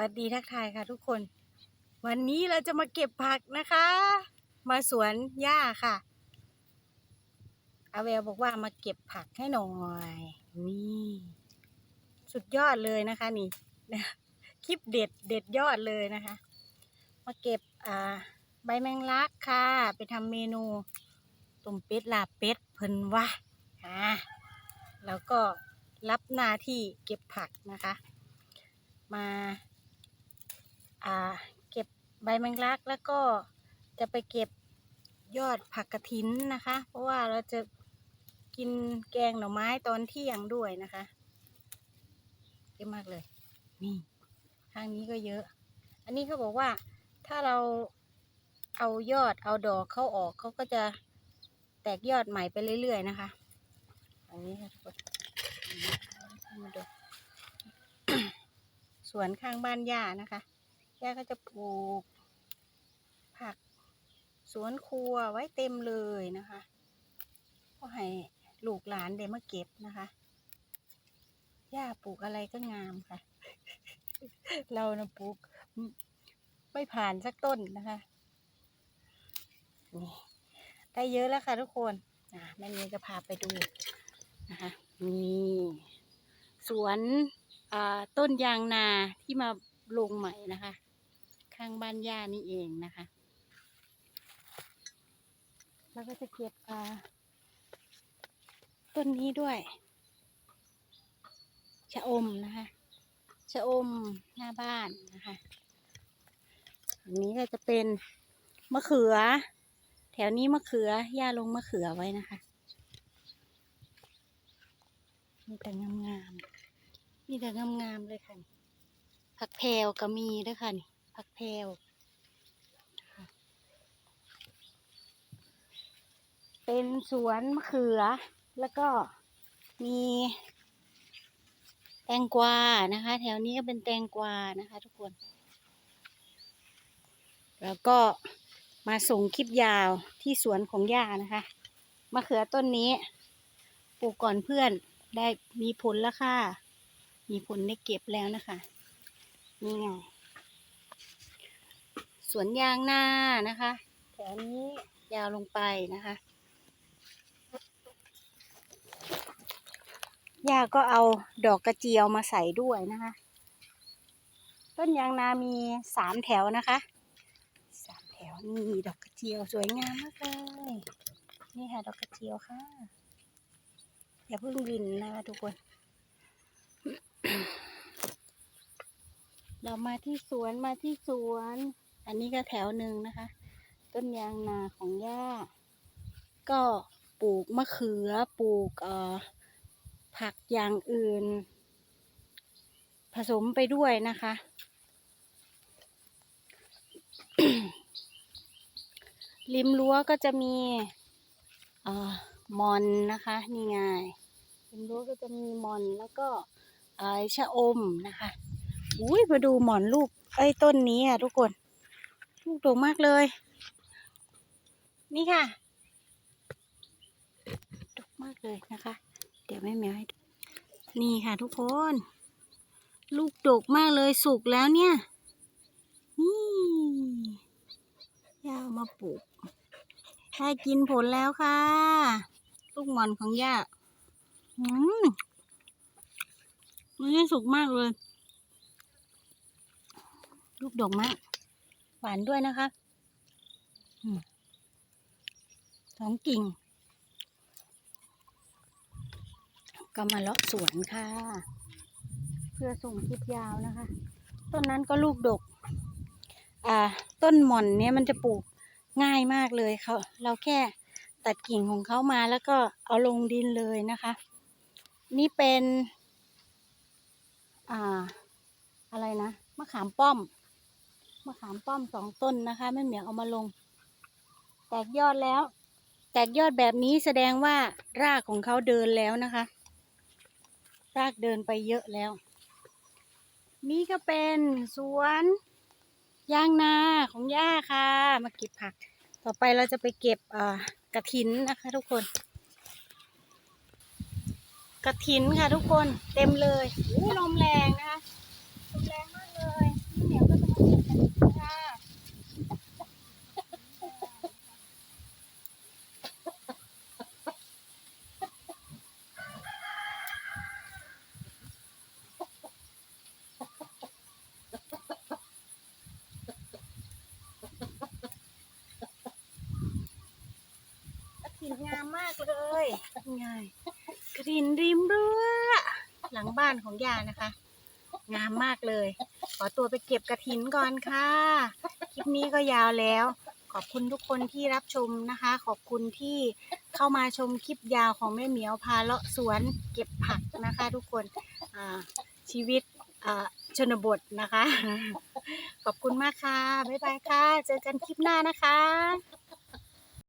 วัสดีทักทายค่ะทุกคน วันนี้เราจะมาเก็บผักนะคะ มาสวนหญ้าค่ะอาแววบอกว่ามาเก็บผักให้หน่อยนี่สุดยอดเลยนะคะนี่คลิปเด็ดเด็ดยอดเลยนะคะ มาเก็บอ่าใบแมงลักค่ะ ไปทำเมนูต้มเป็ดลาเป็ดเพิ่นว่าอ่าแล้วก็รับหน้าที่เก็บผักนะคะ มา อ่า เก็บใบแมงลักแล้วก็จะไปเก็บยอดผักกระถินนะคะ เพราะว่าเราจะกินแกงหน่อไม้ตอนเที่ยงด้วยนะคะเยอะมากเลย นี่ทางนี้ก็เยอะ อันนี้เขาบอกว่าถ้าเราเอายอดเอาดอกเข้าออกเขาก็จะแตกยอดใหม่ไปเรื่อยๆนะคะอันนี้ค่ะทุกคนมาดูสวนข้างบ้านย่านะคะ ย่าก็จะปลูก ผัก สวนครัวไว้เต็มเลยนะคะ ก็ให้ลูกหลานได้มาเก็บนะคะย่าปลูกอะไรก็งามค่ะ เรานะปลูก ไม่ผ่านสักต้นนะคะนี่ได้เยอะแล้วค่ะทุกคนอะแม่เนียจะพาไปดูนะคะนี่สวนต้นยางนาที่มาลงใหม่นะคะ ข้างบ้านย่านี่เองนะคะ แล้วก็จะเก็บต้นนี้ด้วย ชะอมนะคะ ชะอมหน้าบ้านนะคะอันนี้ก็จะเป็นมะเขือ แถวนี้มะเขือย่าลงมะเขือไว้นะคะมีแต่งามๆ มีแต่งามๆเลยค่ะ ผักแพรวก็มีด้วยค่ะนี่ ผักแพรวเป็นสวนมะเขือ แล้วก็มีแตงกวานะคะ แถวนี้ก็เป็นแตงกวานะคะ ทุกคน แล้วก็มาส่งคลิปยาวที่สวนของย่านะคะมะเขือต้นนี้ ปลูกก่อนเพื่อนได้มีผลแล้วค่ะ มีผลได้เก็บแล้วนะคะ นี่ไง สวนยางนานะคะ แถวนี้ยาวลงไปนะคะย่าก็เอาดอกกระเจียวมาใส่ด้วยนะคะ ต้นยางนามีสามแถวนะคะสามแถวนี่ดอกกระเจียวสวยงามมากเลยนี่ค่ะดอกกระเจียวค่ะ อย่าเพิ่งวินนะคะทุกคน เรามาที่สวนมาที่สวน อันนี้ก็แถวหนึ่งนะคะ ต้นยางนาของย่า ก็ปลูกมะเขือปลูกเอ่อผักอย่างอื่น ผสมไปด้วยนะคะ ริมรั้วก็จะมีเอ่อมอนนะคะนี่ไงริมรั้วก็จะมีมอนแล้วก็เอ่อชะอมนะคะอุ้ยมาดูหมอนลูกไอ้ต้นนี้อะทุกคน ลูกโด่งมากเลย นี่ค่ะดกมากเลยนะคะ เดี๋ยวแม่แมวให้ดูนี่ค่ะทุกคน ลูกดกมากเลยสุกแล้วเนี่ย นี่ย่ามาปลูกได้กินผลแล้วค่ะ ลูกหมอนของย่าอืมมันสุกมากเลย ลูกดกมาก หวานด้วยนะคะสองกิ่ง ก็มาเลาะสวนค่ะ เพื่อส่งคลิปยาวนะคะ ต้นนั้นก็ลูกดก อ่า ต้นหม่อนเนี่ยมันจะปลูกง่ายมากเลยเขาเราแค่ตัดกิ่งของเขามาแล้วก็เอาลงดินเลยนะคะ นี่เป็น อ่า อะไรนะ มะขามป้อม มะขามป้อมสองต้นนะคะแม่เหมียวเอามาลง แตกยอดแล้ว แตกยอดแบบนี้แสดงว่ารากของเขาเดินแล้วนะคะ รากเดินไปเยอะแล้ว นี่ก็เป็นสวนยางนาของย่าค่ะ มาเก็บผัก ต่อไปเราจะไปเก็บกระถินนะคะทุกคน กระถินค่ะทุกคนเต็มเลยลมแรงนะคะลมแรงมากเลยากเลยไงกระถินริมเรั้วหลังบ้านของยานะคะ งามมากเลย ขอตัวไปเก็บกระถินก่อนค่ะ คลิปนี้ก็ยาวแล้ว ขอบคุณทุกคนที่รับชมนะคะ ขอบคุณที่เข้ามาชมคลิปยาวของแม่เหมียวพาเลาะสวนเก็บผักนะคะ ทุกคนชีวิตชนบทนะคะ ขอบคุณมากค่ะ บ๊ายบายค่ะ เจอกันคลิปหน้านะคะ